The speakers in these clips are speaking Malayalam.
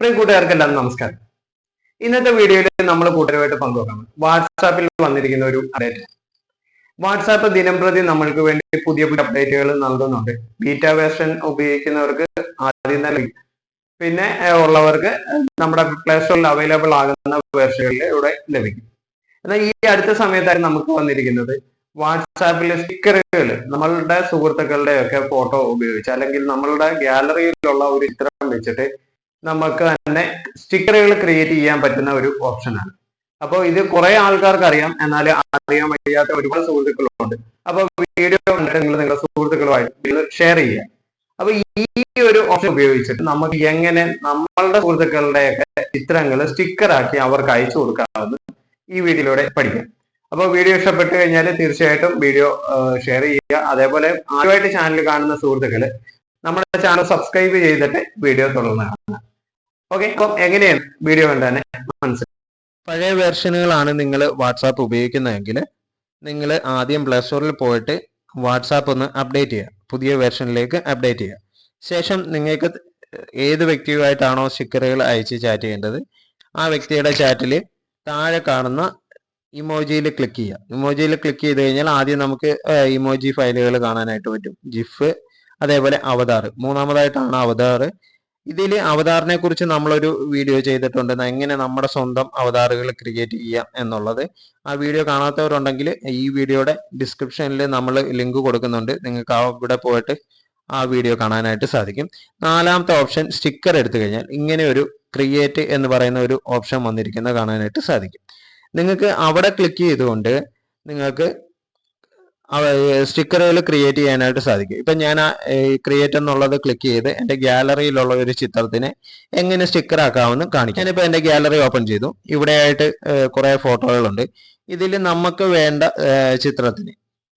പ്രിയ കൂട്ടുകാർക്കെല്ലാം നമസ്കാരം. ഇന്നത്തെ വീഡിയോയിൽ നമ്മൾ കൂട്ടരുമായിട്ട് പങ്കുവെക്കാം വാട്സാപ്പിൽ വന്നിരിക്കുന്ന ഒരു അപ്ഡേറ്റ് വാട്സാപ്പ് ദിനംപ്രതി നമ്മൾക്ക് വേണ്ടി പുതിയ പുതിയ അപ്ഡേറ്റുകൾ നൽകുന്നുണ്ട്. ബീറ്റ വേർഷൻ ഉപയോഗിക്കുന്നവർക്ക് ആദ്യം തന്നെ പിന്നെ ഉള്ളവർക്ക് നമ്മുടെ പ്ലേ സ്റ്റോറിൽ അവൈലബിൾ ആകുന്ന വേർഷനുകളിൽ ഇവിടെ ലഭിക്കും. എന്നാൽ ഈ അടുത്ത സമയത്തായി നമുക്ക് വന്നിരിക്കുന്നത് വാട്സാപ്പിലെ സ്റ്റിക്കറുകൾ നമ്മളുടെ സുഹൃത്തുക്കളുടെ ഒക്കെ ഫോട്ടോ ഉപയോഗിച്ച് അല്ലെങ്കിൽ നമ്മളുടെ ഗാലറിയിലുള്ള ഒരു ചിത്രം വെച്ചിട്ട് നമുക്ക് തന്നെ സ്റ്റിക്കറുകൾ ക്രിയേറ്റ് ചെയ്യാൻ പറ്റുന്ന ഒരു ഓപ്ഷനാണ് അപ്പോൾ ഇത് കുറെ ആൾക്കാർക്ക് അറിയാം എന്നാൽ അറിയാൻ വയ്യാത്ത ഒരുപാട് സുഹൃത്തുക്കളുണ്ട്. അപ്പൊ വീഡിയോ കണ്ടിട്ടെങ്കിൽ നിങ്ങളുടെ സുഹൃത്തുക്കളുമായിട്ട് ഷെയർ ചെയ്യുക. അപ്പൊ ഈ ഒരു ഓപ്ഷൻ ഉപയോഗിച്ചിട്ട് നമുക്ക് എങ്ങനെ നമ്മളുടെ സുഹൃത്തുക്കളുടെയൊക്കെ ചിത്രങ്ങൾ സ്റ്റിക്കറാക്കി അവർക്ക് അയച്ചു കൊടുക്കാമെന്ന് ഈ വീഡിയോയിലൂടെ പഠിക്കാം. അപ്പോൾ വീഡിയോ ഇഷ്ടപ്പെട്ടു കഴിഞ്ഞാൽ തീർച്ചയായിട്ടും വീഡിയോ ഷെയർ ചെയ്യുക. അതേപോലെ ആദ്യമായിട്ട് ചാനൽ കാണുന്ന സുഹൃത്തുക്കൾ നമ്മുടെ ചാനൽ സബ്സ്ക്രൈബ് ചെയ്തിട്ട് വീഡിയോ തുടർന്ന് കാണുക. ഓക്കെ അപ്പം എങ്ങനെയാണ് വീഡിയോ കണ്ട് മനസ്സിലായി. പഴയ വേർഷനുകളാണ് നിങ്ങൾ വാട്സാപ്പ് ഉപയോഗിക്കുന്നതെങ്കിൽ നിങ്ങൾ ആദ്യം പ്ലേ സ്റ്റോറിൽ പോയിട്ട് വാട്സാപ്പ് ഒന്ന് അപ്ഡേറ്റ് ചെയ്യുക. പുതിയ വേർഷനിലേക്ക് അപ്ഡേറ്റ് ചെയ്യുക. ശേഷം നിങ്ങൾക്ക് ഏത് വ്യക്തിയുമായിട്ടാണോ സ്റ്റിക്കറുകൾ അയച്ച് ചാറ്റ് ചെയ്യേണ്ടത് ആ വ്യക്തിയുടെ ചാറ്റിൽ താഴെ കാണുന്ന ഇമോജിയിൽ ക്ലിക്ക് ചെയ്യുക. ഇമോജിയിൽ ക്ലിക്ക് ചെയ്ത് കഴിഞ്ഞാൽ ആദ്യം നമുക്ക് ഇമോജി ഫയലുകൾ കാണാനായിട്ട് പറ്റും. ജിഫ് അതേപോലെ അവതാർ. മൂന്നാമതായിട്ടാണ് അവതാർ. ഇതിൽ അവതാറിനെ കുറിച്ച് നമ്മളൊരു വീഡിയോ ചെയ്തിട്ടുണ്ട്. എങ്ങനെ നമ്മുടെ സ്വന്തം അവതാറുകൾ ക്രിയേറ്റ് ചെയ്യാം എന്നുള്ളത്. ആ വീഡിയോ കാണാത്തവരുണ്ടെങ്കിൽ ഈ വീഡിയോയുടെ ഡിസ്ക്രിപ്ഷനിൽ നമ്മൾ ലിങ്ക് കൊടുക്കുന്നുണ്ട്. നിങ്ങൾക്ക് അവിടെ പോയിട്ട് ആ വീഡിയോ കാണാനായിട്ട് സാധിക്കും. നാലാമത്തെ ഓപ്ഷൻ സ്റ്റിക്കർ എടുത്തു കഴിഞ്ഞാൽ ഇങ്ങനെ ഒരു ക്രിയേറ്റ് എന്ന് പറയുന്ന ഒരു ഓപ്ഷൻ വന്നിരിക്കുന്നത് കാണാനായിട്ട് സാധിക്കും. നിങ്ങൾക്ക് അവിടെ ക്ലിക്ക് ചെയ്തുകൊണ്ട് നിങ്ങൾക്ക് സ്റ്റിക്കറുകൾ ക്രിയേറ്റ് ചെയ്യാനായിട്ട് സാധിക്കും. ഇപ്പം ഞാൻ ക്രിയേറ്റ് എന്നുള്ളത് ക്ലിക്ക് ചെയ്ത് എന്റെ ഗാലറിയിലുള്ള ഒരു ചിത്രത്തിനെ എങ്ങനെ സ്റ്റിക്കർ ആക്കാമെന്ന് കാണിക്കാം. ഞാനിപ്പോൾ എന്റെ ഗാലറി ഓപ്പൺ ചെയ്തു. ഇവിടെയായിട്ട് കുറേ ഫോട്ടോകളുണ്ട്. ഇതിൽ നമുക്ക് വേണ്ട ചിത്രത്തിന്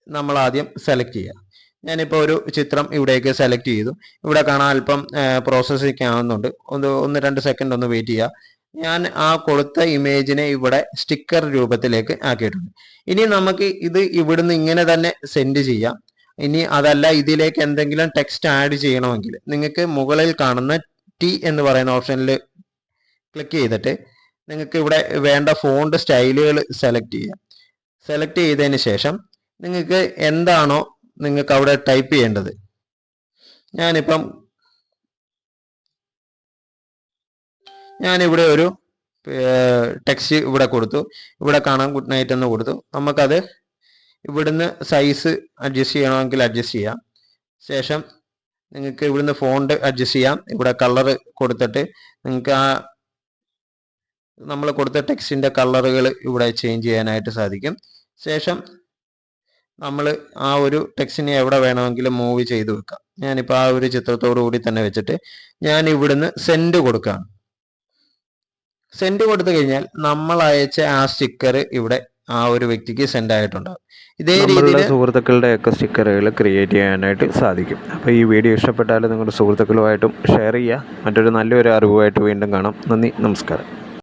നമ്മൾ ആദ്യം സെലക്ട് ചെയ്യുക. ഞാനിപ്പോൾ ഒരു ചിത്രം ഇവിടേക്ക് സെലക്ട് ചെയ്തു. ഇവിടെ കാണാൻ അല്പം പ്രോസസ്സിങ് ആവുന്നുണ്ട്. ഒന്ന് ഒന്ന് രണ്ട് സെക്കൻഡ് ഒന്ന് വെയിറ്റ് ചെയ്യുക. ഞാൻ ആ കൊടുത്ത ഇമേജിനെ ഇവിടെ സ്റ്റിക്കർ രൂപത്തിലേക്ക് ആക്കിയിട്ടുണ്ട്. ഇനി നമുക്ക് ഇത് ഇവിടുന്ന് ഇങ്ങനെ തന്നെ സെൻഡ് ചെയ്യാം. ഇനി അതല്ല ഇതിലേക്ക് എന്തെങ്കിലും ടെക്സ്റ്റ് ആഡ് ചെയ്യണമെങ്കിൽ നിങ്ങൾക്ക് മുകളിൽ കാണുന്ന ടി എന്ന് പറയുന്ന ഓപ്ഷനിൽ ക്ലിക്ക് ചെയ്തിട്ട് നിങ്ങൾക്ക് ഇവിടെ വേണ്ട ഫോണ്ട് സ്റ്റൈലുകൾ സെലക്ട് ചെയ്യാം. സെലക്ട് ചെയ്തതിന് ശേഷം നിങ്ങൾക്ക് എന്താണോ നിങ്ങൾക്ക് അവിടെ ടൈപ്പ് ചെയ്യേണ്ടത്. ഞാനിപ്പം ഞാനിവിടെ ഒരു ടെക്സ്റ്റ് ഇവിടെ കൊടുത്തു. ഇവിടെ കാണാം ഗുഡ് നൈറ്റ് എന്ന് കൊടുത്തു. നമുക്കത് ഇവിടുന്ന് സൈസ് അഡ്ജസ്റ്റ് ചെയ്യണമെങ്കിൽ അഡ്ജസ്റ്റ് ചെയ്യാം. ശേഷം നിങ്ങൾക്ക് ഇവിടുന്ന് ഫോണ്ട് അഡ്ജസ്റ്റ് ചെയ്യാം. ഇവിടെ കളർ കൊടുത്തിട്ട് നിങ്ങൾക്ക് ആ നമ്മൾ കൊടുത്ത ടെക്സ്റ്റിന്റെ കളറുകൾ ഇവിടെ ചേഞ്ച് ചെയ്യാനായിട്ട് സാധിക്കും. ശേഷം നമ്മൾ ആ ഒരു ടെക്സ്റ്റിനെ എവിടെ വേണമെങ്കിലും മൂവ് ചെയ്ത് വെക്കാം. ഞാനിപ്പോൾ ആ ഒരു ചിത്രത്തോടു കൂടി തന്നെ വെച്ചിട്ട് ഞാൻ ഇവിടുന്ന് സെൻഡ് കൊടുക്കുകയാണ്. സെൻഡ് കൊടുത്തു കഴിഞ്ഞാൽ നമ്മൾ അയച്ച ആ സ്റ്റിക്കർ ഇവിടെ ആ ഒരു വ്യക്തിക്ക് സെൻഡ് ആയിട്ടുണ്ടാകും ഇതേ രീതിയിൽ സുഹൃത്തുക്കളുടെ ഒക്കെ സ്റ്റിക്കറുകൾ ക്രിയേറ്റ് ചെയ്യാനായിട്ട് സാധിക്കും. അപ്പോൾ ഈ വീഡിയോ ഇഷ്ടപ്പെട്ടാൽ നിങ്ങളുടെ സുഹൃത്തുക്കളുമായിട്ടും ഷെയർ ചെയ്യുക. മറ്റൊരു നല്ലൊരു അറിവുമായിട്ട് വീണ്ടും കാണാം. നന്ദി നമസ്കാരം.